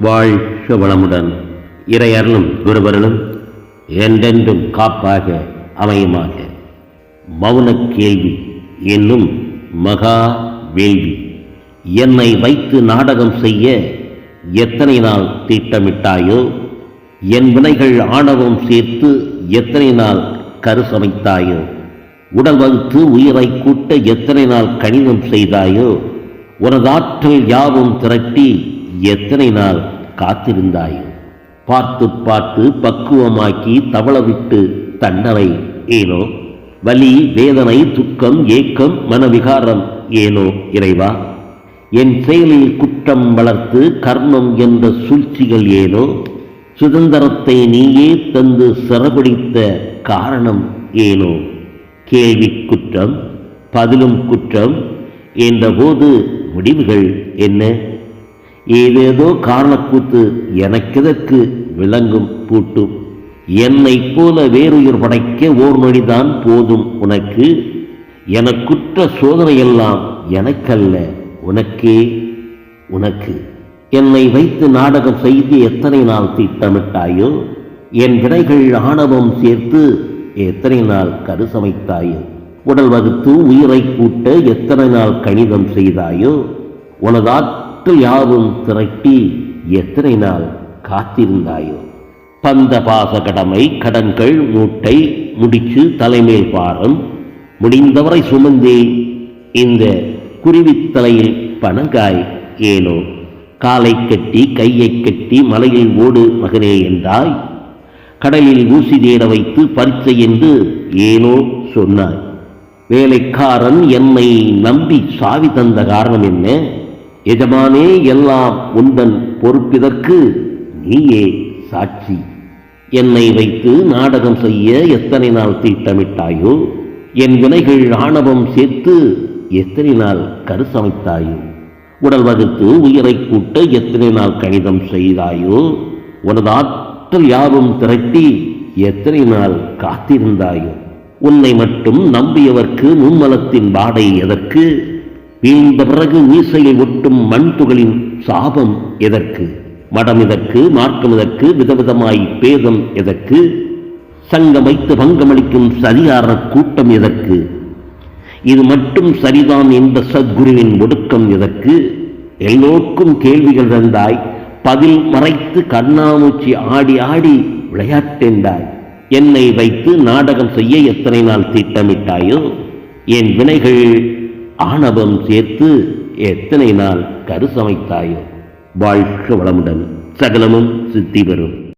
வாழ்க வளமுடன். இறையருளும் குருவருளும் என்றென்றும் காப்பாக அமையுமாக. மௌன கேள்வி என்னும் மகா வேள்வி. என்னை வைத்து நாடகம் செய்ய எத்தனை நாள் திட்டமிட்டாயோ? என் வினைகள் ஆணவம் சேர்த்து எத்தனை நாள் கருசமைத்தாயோ? உடல் வகுத்து உயிரை கூட்ட எத்தனை நாள் கணிதம் செய்தாயோ? உனதாற்றல் யாவும் திரட்டி எத்தனை நாள் காத்திருந்தாய்? பார்த்து பார்த்து பக்குவமாக்கி தவள விட்டு தண்டனை ஏனோ? வலி வேதனை துக்கம் ஏக்கம் மனவிகாரம் ஏனோ? இறைவா என் செயலில் குற்றம் வளர்த்து கர்மம் என்ற சூழ்ச்சிகள் ஏனோ? சுதந்திரத்தை நீயே தந்து சிறபிடித்த காரணம் ஏனோ? கேள்வி குற்றம் பதிலும் குற்றம் என்றபோது முடிவுகள் என்ன? ஏதேதோ காரணக்கூத்து எனக்கெதற்கு விளங்கும் பூட்டும். என்னைப் போல வேறுயிர் படைக்க ஓர் நொடிதான் போதும் உனக்கு. எனக்குற்ற சோதனையெல்லாம் எனக்கல்ல உனக்கே உனக்கு. என்னை வைத்து நாடகம் செய்து எத்தனை நாள் திட்டமிட்டாயோ? என் விடைகள் ஆணவம் சேர்த்து எத்தனை நாள் கருசமைத்தாயோ? உடல் வகுத்து உயிரை கூட்ட எத்தனை நாள் கணிதம் செய்தாயோ? உனது மற்ற யாவும் திரட்டி எத்தனை நாள் காத்திருந்தாயோ? பந்த பாச கடமை கடன்கள் மூட்டை முடிச்சு தலைமேல் பாரம். முடிந்தவரை சுமந்தேன் இந்த குருவித்தலையில் பணங்காய் ஏனோ? காலை கட்டி கையை கட்டி மலையில் ஓடு மகனே என்றாய்? கடலில் ஊசி தேட வைத்து பரிச்சை என்று ஏனோ சொன்னாய்? வேலைக்காரன் என்னை நம்பி சாவி தந்த காரணம் என்ன? எஜமானே எல்லாம் உந்தன் பொறுப்பிதற்கு நீயே சாட்சி. என்னை வைத்து நாடகம் செய்ய எத்தனை நாள் திட்டமிட்டாயோ? என் வினைகள் ஆணவம் சேர்த்து எத்தனை நாள் கருசமைத்தாயோ? உடல் வகுத்து உயிரை கூட்ட எத்தனை நாள் கணிதம் செய்தாயோ? உனது ஆற்றல் யாவும் திரட்டி எத்தனை நாள் காத்திருந்தாயோ? உன்னை மட்டும் நம்பியவர்க்கு மும்மலத்தின் பாடை எதற்கு? வீழ்ந்த பிறகு மீசையை ஒட்டும் மண் துகளின் சாபம் எதற்கு? மடம் எதற்கு? மார்க்கம் எதற்கு? விதவிதமாய் பேதம் எதற்கு? சங்கமைத்து பங்கமளிக்கும் சரியார கூட்டம் எதற்கு? இது மட்டும் சரிதான் என்ற சத்குருவின் ஒடுக்கம் எதற்கு? எல்லோருக்கும் கேள்விகள் தந்தாய் பதில் மறைத்து கண்ணாமூச்சி ஆடி ஆடி விளையாட்டென்றாய் என்னை வைத்து நாடகம் செய்ய எத்தனை நாள் திட்டமிட்டாயோ? என் வினைகள் ஆணவம் சேர்த்து எத்தனை நாள் கரு சமைத்தாயோ வாழ்க வளமுடன் சகலமும் சித்தி பெறும்.